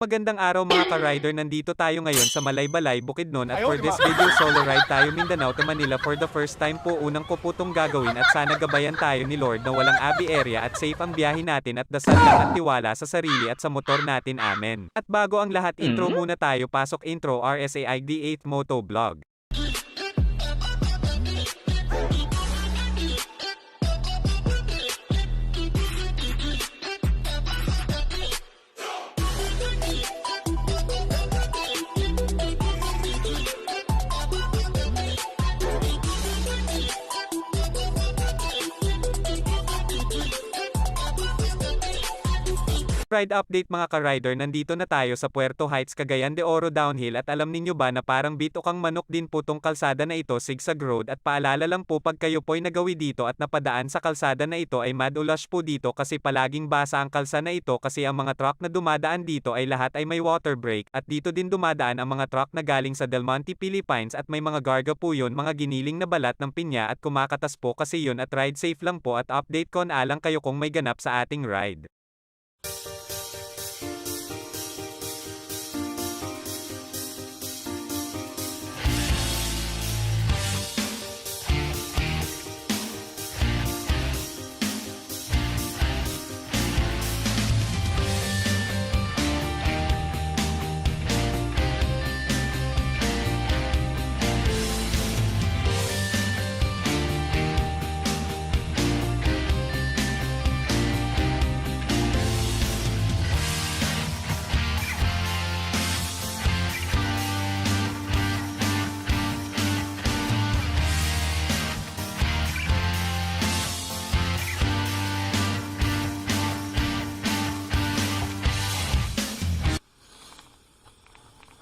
Magandang araw mga ka-rider, nandito tayo ngayon sa Malaybalay, Bukidnon at for this video solo ride tayo Mindanao to Manila for the first time po. Unang ko po tong gagawin at sana gabayan tayo ni Lord na walang abi area at safe ang biyahe natin at dasal lang at tiwala sa sarili at sa motor natin. Amen. At bago ang lahat intro muna tayo. Pasok intro RSAID 8 Moto Vlog. Ride update mga ka-rider, nandito na tayo sa Puerto Heights, Cagayan de Oro Downhill at alam ninyo ba na parang bito kang manok din po tong kalsada na ito zigzag road at paalala lang po pag kayo po'y nagawi dito at napadaan sa kalsada na ito ay madulash po dito kasi palaging basa ang kalsa na ito kasi ang mga truck na dumadaan dito ay lahat ay may water break at dito din dumadaan ang mga truck na galing sa Del Monte, Philippines at may mga garga po yun mga giniling na balat ng pinya at kumakatas po kasi yun at ride safe lang po at update ko na alang kayo kung may ganap sa ating ride.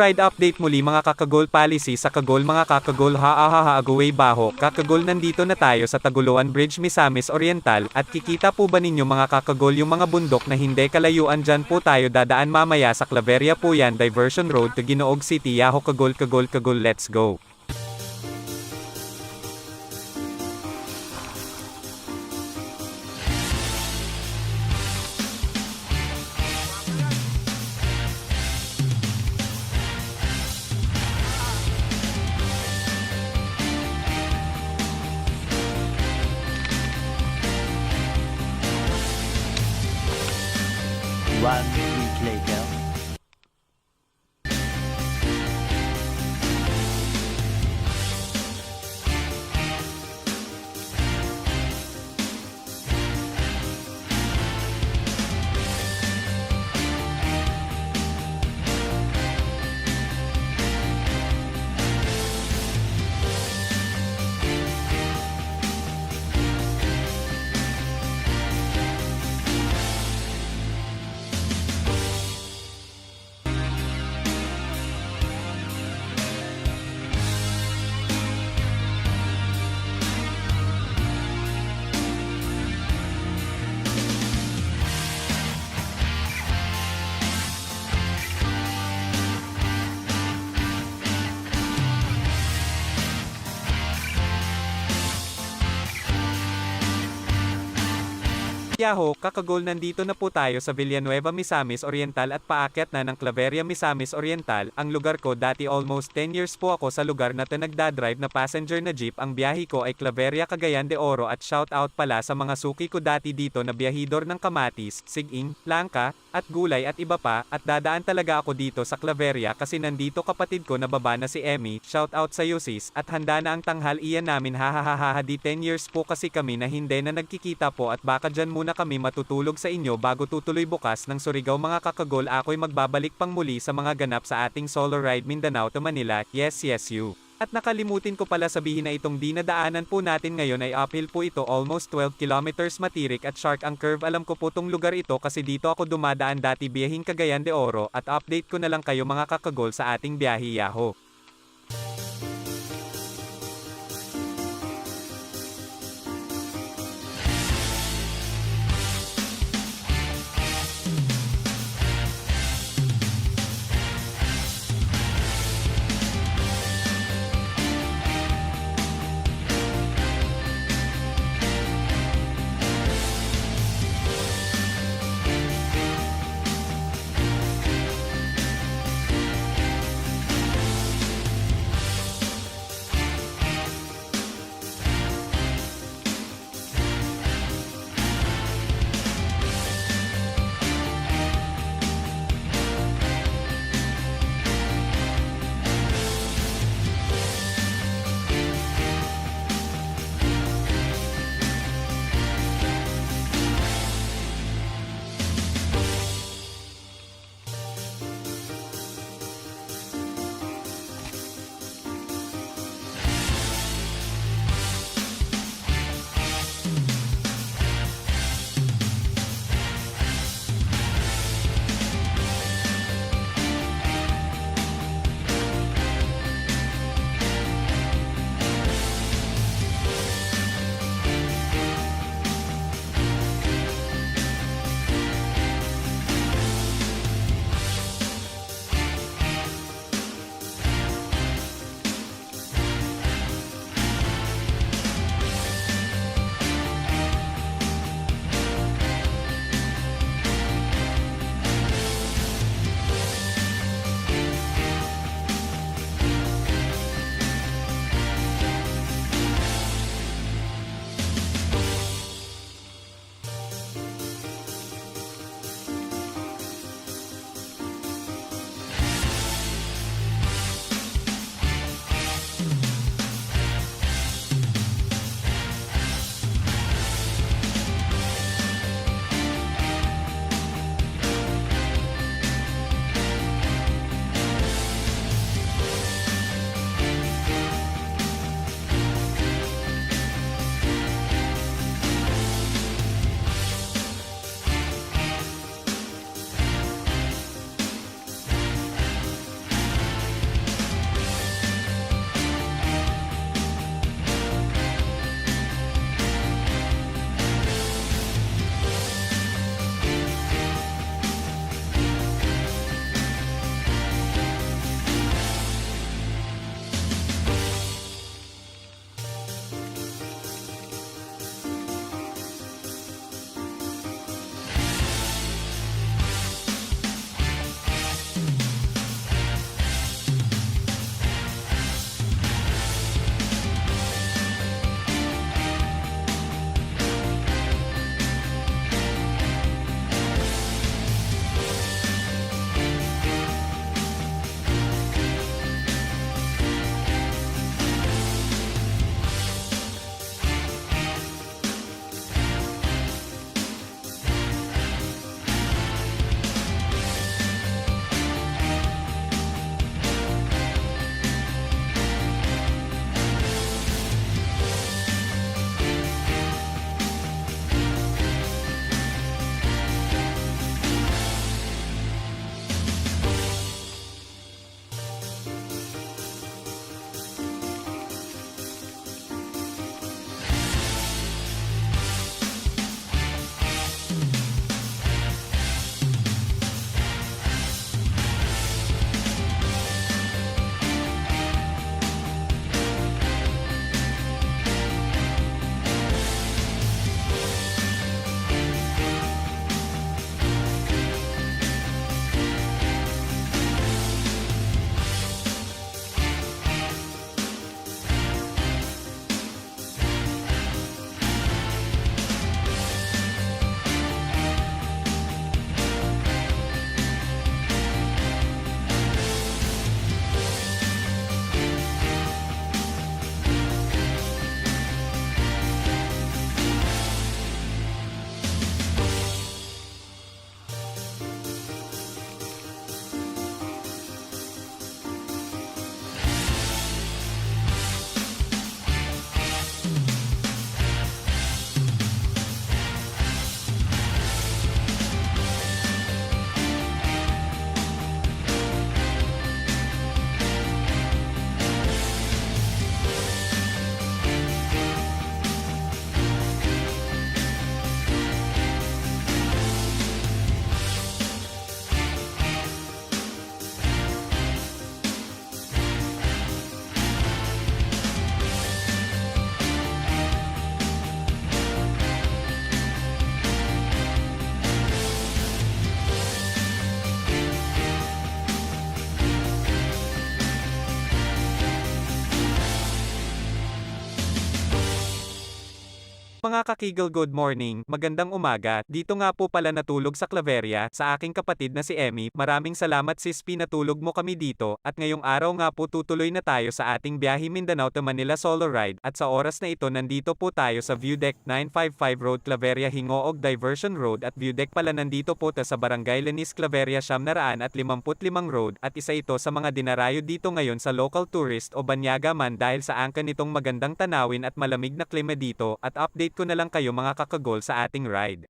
Ride update muli mga kakagol policy sa kagol mga kakagol. Ha ha ha ha agaway baho. Kakagol nandito na tayo sa Taguluan Bridge Misamis Oriental. At kikita po ba ninyo mga kakagol yung mga bundok na hindi kalayuan? Dyan po tayo dadaan mamaya sa Claveria po yan diversion road to Ginoog City. Yaho kagol kagol kagol. Let's go week later. Yahoo, kakagol nandito na po tayo sa Villanueva Misamis Oriental at paakyat na ng Claveria Misamis Oriental. Ang lugar ko dati almost 10 years po ako sa lugar na to nagdadrive na passenger na jeep. Ang biyahe ko ay Claveria Cagayan de Oro at shout out pala sa mga suki ko dati dito na biyahidor ng kamatis, siging, langka, at gulay at iba pa. At dadaan talaga ako dito sa Claveria kasi nandito kapatid ko na baba na si Emmy. Shout out sa iyo sis at handa na ang tanghal iyan namin hahaha di 10 years po kasi kami na hindi na nagkikita po at baka dyan muna kami matutulog sa inyo bago tutuloy bukas ng Surigao mga kakagol ako'y magbabalik pang muli sa mga ganap sa ating solo ride Mindanao to Manila, yes yes you. At nakalimutin ko pala sabihin na itong dinadaanan po natin ngayon ay uphill po ito almost 12 kilometers matirik at shark ang curve alam ko po tong lugar ito kasi dito ako dumadaan dati biyahing Cagayan de Oro at update ko na lang kayo mga kakagol sa ating biyahe yaho. Mga kakigil good morning, magandang umaga, dito nga po pala natulog sa Claveria, sa aking kapatid na si Emmy, maraming salamat sis P natulog mo kami dito, at ngayong araw nga po tutuloy na tayo sa ating biyahe Mindanao to Manila solo ride, at sa oras na ito nandito po tayo sa View Deck 955 Road Claveria Hingoog Diversion Road. At View Deck pala nandito po ta sa Barangay Lenis Claveria Siyam Naraan at 55 Road, at isa ito sa mga dinarayo dito ngayon sa local tourist o banyaga man dahil sa angka nitong magandang tanawin at malamig na klima dito, at update ko na lang kayo mga kakagol sa ating ride.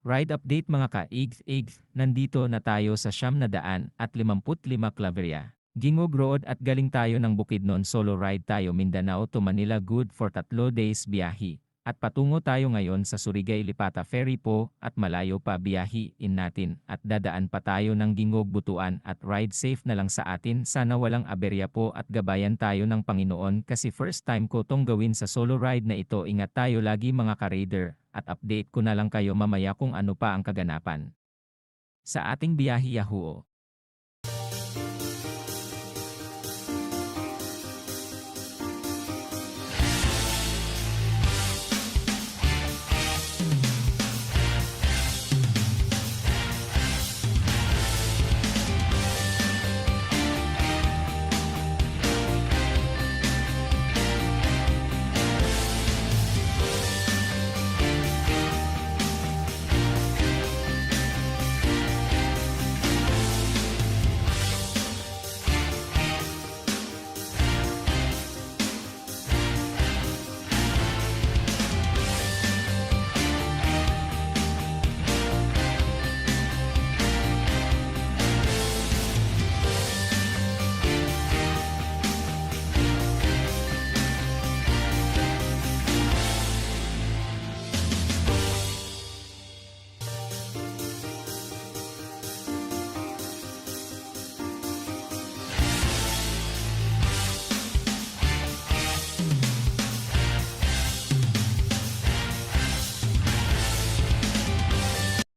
Ride update mga ka-igs-igs, nandito na tayo sa siyam na daan at 55 Claveria. Gingog Road at galing tayo ng Bukidnon solo ride tayo Mindanao to Manila good for tatlo days biyahe. At patungo tayo ngayon sa Surigay Lipata Ferry po at malayo pa biyahiin natin at dadaan pa tayo ng Gingog Butuan at ride safe na lang sa atin sana walang aberya po at gabayan tayo ng Panginoon kasi first time ko tong gawin sa solo ride na ito ingat tayo lagi mga ka-raider at update ko na lang kayo mamaya kung ano pa ang kaganapan. Sa ating biyahe Yahoo!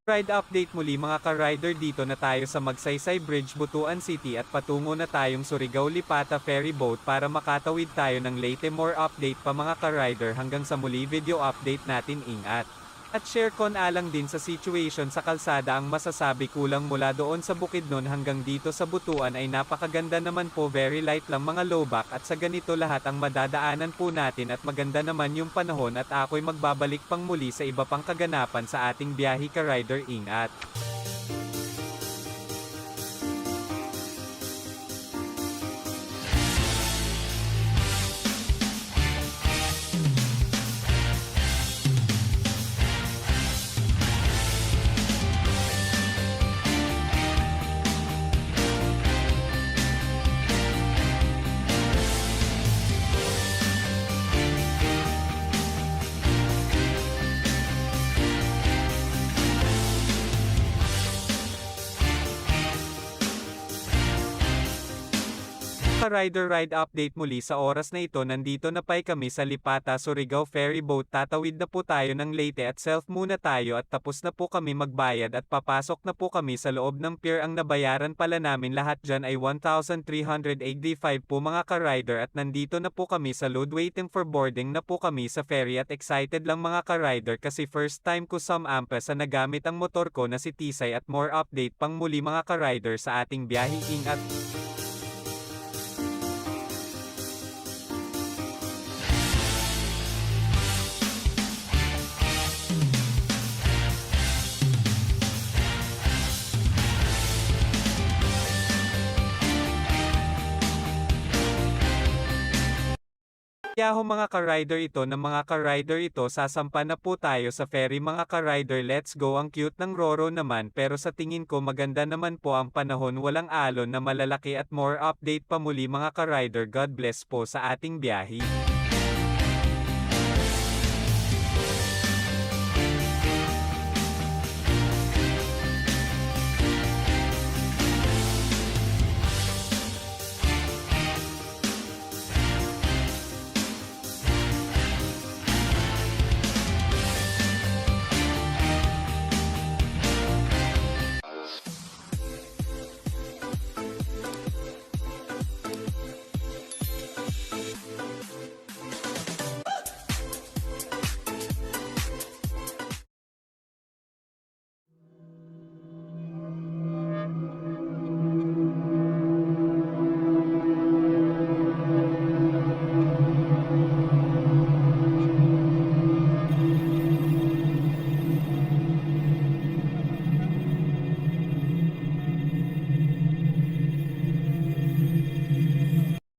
Ride update muli mga ka-rider dito na tayo sa Magsaysay Bridge Butuan City at patungo na tayong Surigao Lipata Ferry Boat para makatawid tayo ng Leyte more update pa mga ka-rider hanggang sa muli video update natin ingat. At share kon alang din sa situation sa kalsada ang masasabi kulang mula doon sa Bukidnon hanggang dito sa Butuan ay napakaganda naman po very light lang mga lowback at sa ganito lahat ang madadaanan po natin at maganda naman yung panahon at ako'y magbabalik pang muli sa iba pang kaganapan sa ating biyahe ka rider ingat. Ka-rider ride update muli sa oras na ito nandito na pay kami sa Lipata Surigao Ferry Boat. Tatawid na po tayo ng Leyte at self muna tayo at tapos na po kami magbayad at papasok na po kami sa loob ng pier. Ang nabayaran pala namin lahat dyan ay 1,385 po mga ka-rider at nandito na po kami sa load waiting for boarding na po kami sa ferry at excited lang mga ka-rider kasi first time ko some ampa sa nagamit ang motor ko na si Tisay at more update pang muli mga ka-rider sa ating biyahe Yaho mga ka-rider ito ng mga ka-rider ito sasampa na po tayo sa ferry. Mga ka-rider let's go. Ang cute ng Roro naman pero sa tingin ko maganda naman po ang panahon. Walang alon na malalaki at more update pa muli mga ka-rider. God bless po sa ating biyahe.